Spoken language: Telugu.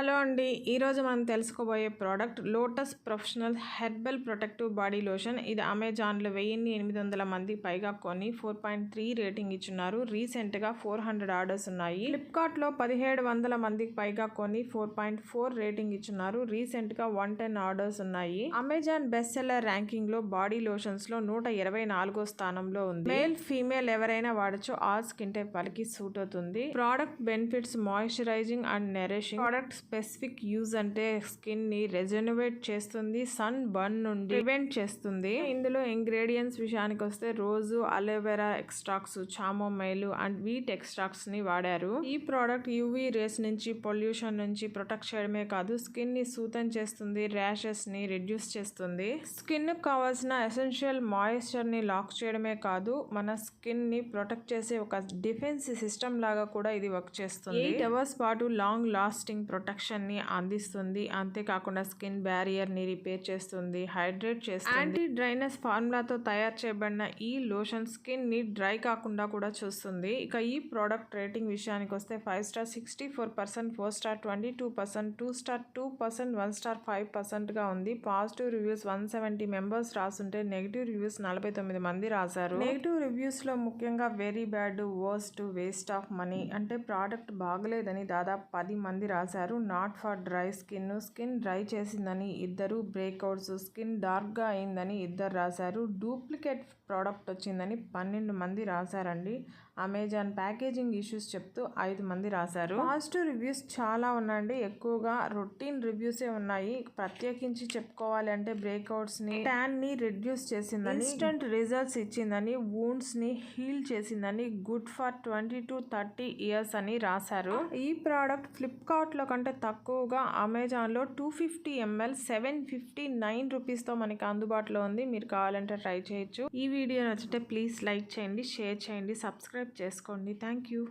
హలో అండి. ఈరోజు మనం తెలుసుకోబోయే product Lotus professional herbal protective body lotion. ఇది అమెజాన్లో వెయ్యిన్ని ఎనిమిది వందల మంది పైగా కొని ఫోర్ పాయింట్ త్రీ రేటింగ్ ఇచ్చున్నారు. రీసెంట్గా ఫోర్ హండ్రెడ్ ఆర్డర్స్ ఉన్నాయి. ఫ్లిప్కార్ట్లో పదిహేడు వందల మందికి పైగా కొని ఫోర్ పాయింట్ ఫోర్ రేటింగ్ ఇచ్చున్నారు. రీసెంట్గా వన్ టెన్ ఆర్డర్స్ ఉన్నాయి. అమెజాన్ బెస్ట్ సెల్లర్ ర్యాంకింగ్లో బాడీ లోషన్స్లో నూట ఇరవై నాలుగో స్థానంలో ఉంది. మేల్ ఫీమేల్ ఎవరైనా వాడచ్చు. ఆ స్కిన్ టైప్ వాళ్ళకి సూట్ అవుతుంది. Product benefits moisturizing and nourishing. Product specific use అంటే స్కిన్ని చేస్తుంది సన్ బర్న్ నుండి ప్రివెంట్ చేస్తుంది. ఇందులో ఇంగ్రీడియంట్స్ విషయానికి వస్తే rose aloe vera extracts chamomile and wheat ఎక్స్ట్రాక్ట్స్ని వాడారు. ఈ ప్రోడక్ట్ యూవీ రేస్ నుంచి పొల్యూషన్ నుంచి ప్రొటెక్ట్ చేయడమే కాదు స్కిన్ని సూతం చేస్తుంది ర్యాషెస్ని రిడ్యూస్ చేస్తుంది. స్కిన్కు కావాల్సిన ఎసెన్షియల్ మాయిశ్చర్ని లాక్ చేయడమే కాదు మన స్కిన్ని ప్రొటెక్ట్ చేసే ఒక డిఫెన్స్ సిస్టమ్ లాగా కూడా ఇది వర్క్ చేస్తుంది. ఎయిట్ అవర్స్ పాటు లాంగ్ లాస్టింగ్ ప్రొటెక్షన్ ప్రొటెక్షన్ని అందిస్తుంది. అంతేకాకుండా స్కిన్ బ్యారియర్ని రిపేర్ చేస్తుంది హైడ్రేట్ చేస్తుంది. యాంటీ డ్రైనెస్ ఫార్ములాతో తయారు చేయబడిన ఈ లోషన్ స్కిన్ని డ్రై కాకుండా కూడా చూస్తుంది. ఇక ఈ ప్రోడక్ట్ రేటింగ్ విషయానికి వస్తే five star sixty four percent four star twenty two percent two star two percent one star five పర్సెంట్గా ఉంది. Positive reviews one seventy members రాసుంటే negative reviews నలభై తొమ్మిది మంది రాశారు. నెగిటివ్ రివ్యూస్లో ముఖ్యంగా very bad worst waste of money అంటే ప్రోడక్ట్ బాగలేదని దాదాపు పది మంది రాశారు. Not for dry skin. Skin dry చేసిందని ఇద్దరు బ్రేక్అవుట్స్. స్కిన్ డార్క్గా అయిందని ఇద్దరు రాశారు. డూప్లికేట్ ప్రోడక్ట్ వచ్చిందని పన్నెండు మంది రాశారండి. అమెజాన్ ప్యాకేజింగ్ ఇష్యూస్ చెప్తూ ఐదు మంది రాశారు. పాజిటివ్ రివ్యూస్ చాలా ఉన్నాయండి. ఎక్కువగా రొటీన్ రివ్యూసే ఉన్నాయి. ప్రత్యేకించి చెప్పుకోవాలి అంటే బ్రేక్అవుట్స్ని ట్యాన్ని రిడ్యూస్ చేసిందని ఇన్స్టెంట్ రిజల్ట్స్ ఇచ్చిందని వూండ్స్ని హీల్ చేసిందని good for twenty to thirty years అని రాశారు. ఈ ప్రోడక్ట్ ఫ్లిప్కార్ట్లో కంటే తక్కువగా అమెజాన్లో two fifty ML seven fifty nine రూపీస్తో మనకి అందుబాటులో ఉంది. మీరు కావాలంటే ట్రై చేయొచ్చు. ఈ వీడియో నచ్చితే ప్లీజ్ లైక్ చేయండి షేర్ చేయండి సబ్స్క్రైబ్ చేసుకోండి. Thank you